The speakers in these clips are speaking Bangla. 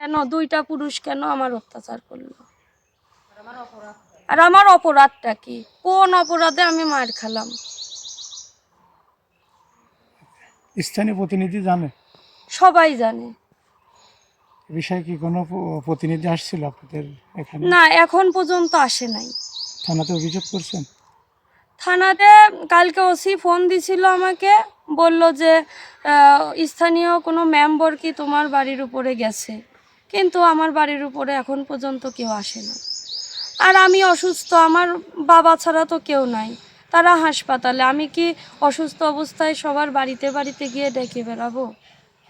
কেন? দুইটা পুরুষ কেন আমার অত্যাচার করল? আর আমার অপরাধটা কি? কোন অপরাধে আমি মার খেলাম? স্থানীয় প্রতিনিধি জানে? সবাই জানে। বিষয়ে কি কোনো প্রতিনিধি আসছিল আপনাদের এখানে? না এখন পর্যন্ত আসে নাই। থানাতে অভিযোগ করছেন? থানাতে কালকে ওসি ফোন দিছিল আমাকে বলল যে স্থানীয় কোনো মেম্বার কি তোমার বাড়ির উপরে গেছে? কিন্তু আমার বাড়ির উপরে এখন পর্যন্ত কেউ আসে না। আর আমি অসুস্থ আমার বাবা ছাড়া তো কেউ নাই। তারা হাসপাতালে আমি কি অসুস্থ অবস্থায় সবার বাড়িতে বাড়িতে গিয়ে ডেকে বেড়াবো?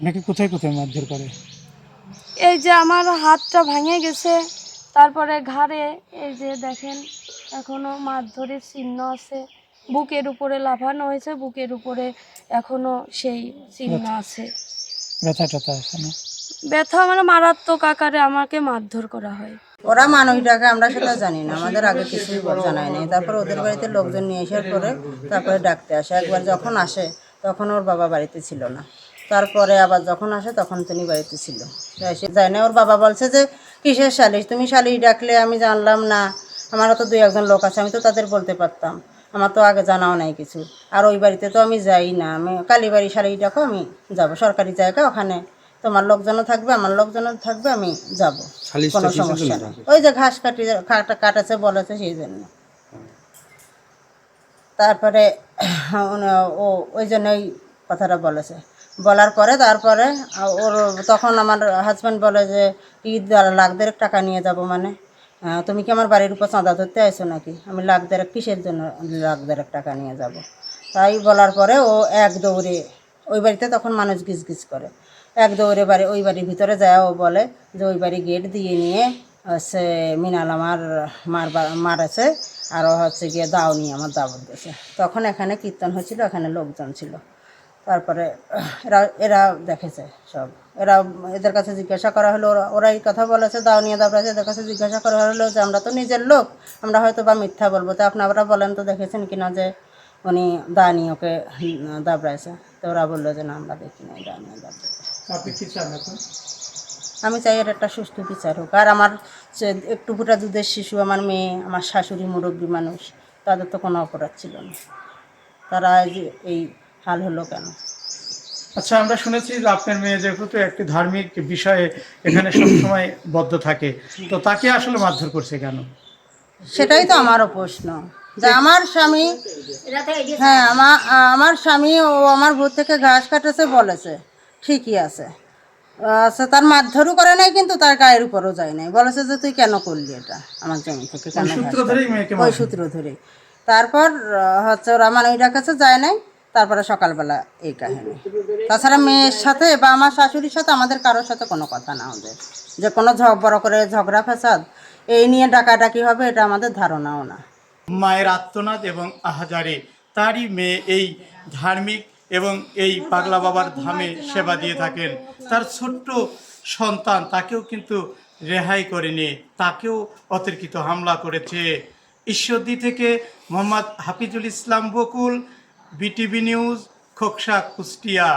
নাকি কোথায় কোথায় মারধর করে? এই যে আমার হাতটা ভেঙে গেছে তারপরে ঘাড়ে এই যে দেখেন এখনও মারধরের চিহ্ন আছে। বুকের উপরে লাফানো হয়েছে বুকের উপরে এখনও সেই চিহ্ন আছে। ব্যথা ট্যাথা আছে না। ব্যথা মানে মারাত্মক আকারে আমাকে মারধর করা হয়। ওরা মানুষটাকে, আমরা সেটা জানি না, আমাদের আগে কিছুই জানায় নাই তারপর ওদের বাড়িতে লোকজন নিয়ে আসার পরে তারপরে ডাকতে আসে। একবার যখন আসে, তখন ওর বাবা বাড়িতে ছিল না। তারপরে আবার যখন আসে, তখন তিনি বাড়িতে ছিল। এসে যায় না। ওর বাবা বলছে যে, কিসের সালিশ তুমি সালিশ ডাকলে আমি জানলাম না। আমারও তো দুই একজন লোক আছে, আমি তো তাদের বলতে পারতাম। আমার তো আগে জানাও নাই কিছু। আর ওই বাড়িতে তো আমি যাই না। আমি কালীবাড়ি সালিশ ডাকো, আমি যাব। সরকারি জায়গা ওখানে। তোমার লোকজনও থাকবে আমার লোকজনও থাকবে আমি যাব। কোনো সমস্যা নেই। ওই যে ঘাস কাটি কাটা কাটাছে বলেছে সেই জন্য। তারপরে ও ওই জন্য ওই কথাটা বলেছে। বলার পরে তারপরে ওর তখন আমার হাজব্যান্ড বলে যে কি দা- লাখ দেড়েক টাকা নিয়ে যাব মানে। তুমি কি আমার বাড়ির উপর চাঁদা ধরতে আইছো নাকি? আমি লাখ দেড়েক কিসের জন্য লাখ দেড়েক টাকা নিয়ে যাব? তাই বলার পরে ও এক দৌড়ে ওই বাড়িতে তখন মানুষ গিজ গিজ করে। এক দৌড়ে বাড়ি, ওই বাড়ির ভিতরে যায়, ও বলে যে ওই বাড়ি গেট দিয়ে নিয়ে হচ্ছে মিনাল আমার মারবা মারেছে আর ও হচ্ছে গিয়ে দাও নিয়ে আমার দাবত দিয়েছে। তখন এখানে কীর্তন হয়েছিল, এখানে লোকজন ছিল। তারপরে এরা এরা দেখেছে সব। এরা এদের কাছে জিজ্ঞাসা করা হলো, ওরা এই কথা বলেছে, দাও নিয়ে দাবড়াছে এদের কাছে জিজ্ঞাসা করা হলো যে আমরা তো নিজের লোক, আমরা হয়তো বা মিথ্যা বলব। তো আপনারা বলেন তো দেখেছেন কিনা যে উনি দা নিয়ে ওকে দাবড়াইছে। তো ওরা বলল যে না, আমরা দেখি দা নিয়ে দাবড়াইছে। আপনি কি চান এখন। আমি চাই এর একটা সুস্থ বিচার হোক। আর আমার যে একটু ফুটা দুধের শিশু আমার মেয়ে আমার শাশুড়ি মুরব্বী মানুষ তাদের তো কোনো অপরাধ ছিল না। তারা এই হাল হলো কেন? আচ্ছা আমরা শুনেছি যে আপনার মেয়ে যেহেতু একটি ধার্মিক বিষয়ে এখানে সবসময় বদ্ধ থাকে তো তাকে আসলে মারধর করছে কেন? সেটাই তো আমারও প্রশ্ন। যে আমার স্বামী হ্যাঁ আমার আমার স্বামী ও আমার ভূত থেকে ঘাস কাটেছে বলেছে। ঠিকই আছে। আচ্ছা তার মারধরও করে নাই কিন্তু তার গায়ের উপরও যায় নাই। বলেছে যে তুই কেন করলি এটা? আমার জমি থেকে কেন ওই সূত্র ধরে তারপর হচ্ছে ওরা মানে ওইটার কাছে যায় নাই। তারপরে সকালবেলা এই কাহিনী। তাছাড়া মেয়ের সাথে বা আমার শাশুড়ির সাথে আমাদের কারোর সাথে কোনো কথা না আমাদের যে কোনো ঝগ বড় করে ঝগড়া ফেসাদ এই নিয়ে ডাকাডাকি হবে এটা আমাদের ধারণাও না। মায়ের আত্মনাদ এবং আহাজারে তারই মেয়ে এই ধার্মিক এবং এই পাগলা বাবার ধামে সেবা দিয়ে থাকেন। তার ছোট্ট সন্তান তাকেও কিন্তু রেহাই করেনি, তাকেও অতর্কিত হামলা করেছে। ঈশ্বরদী থেকে মোহাম্মদ হাফিজুল ইসলাম বকুল, বিটিভি নিউজ, খোকসা কুষ্টিয়া।